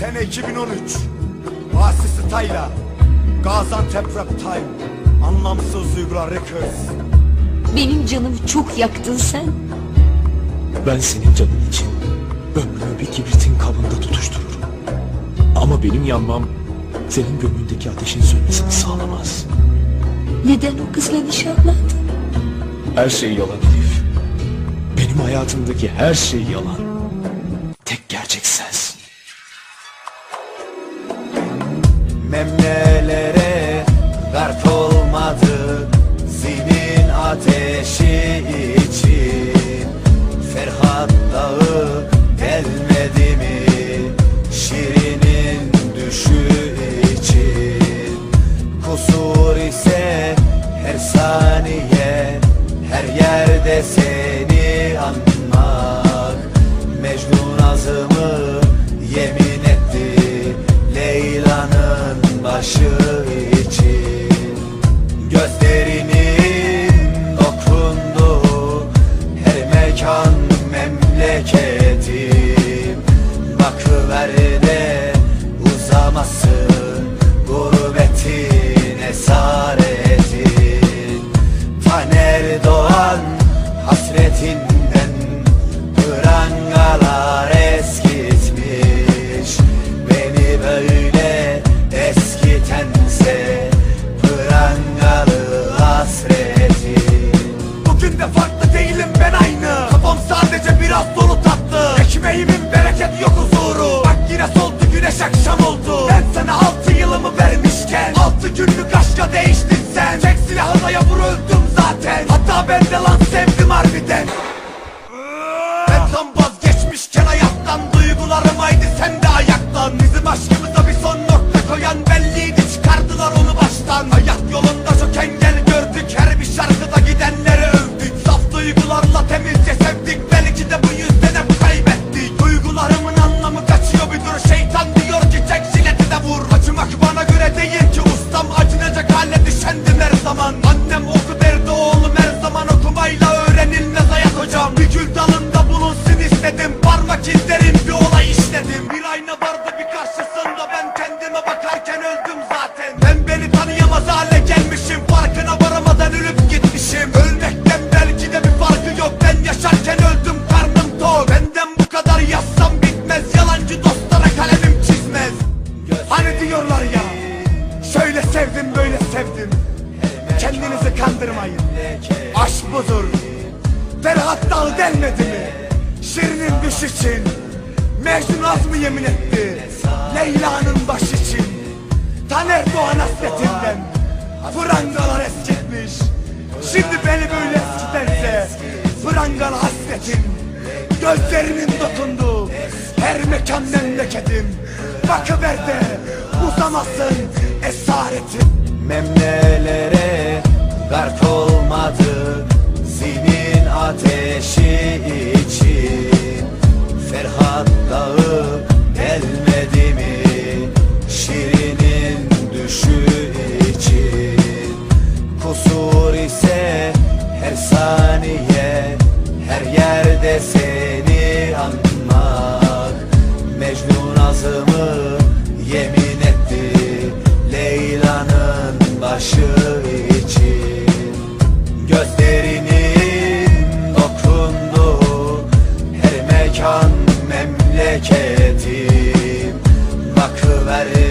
Sene 2013 Vasisi Tayla Gaziantep Rap Time. Anlamsız Duygular Records Benim canımı çok yaktın sen. Ben senin canın için Ömrümü bir kibritin kabında tutuştururum. Ama benim yanmam Senin gömündeki ateşin sönmesini sağlamaz. Neden o kızla nişanlandın? Her şey yalan Elif. Benim hayatımdaki her şey yalan. memlelere Dert olmadı zilin ateşi için about it. akşam oldu. Ben sana altı yılımı vermişken altı günlük kızdırmayın. Aşk budur. Ferhat dal denmedi mi? Şirinin düş için. Mecnun az mı yemin etti? Leyla'nın baş için. Taner Doğan hasretinden. Prangalar eskitmiş. Şimdi beni böyle eskitense Prangalı hasretim. Gözlerimin dokundu. Her mekan memleketim. Bakıver de uzamasın esaretim. Memlelere Barcol Everest.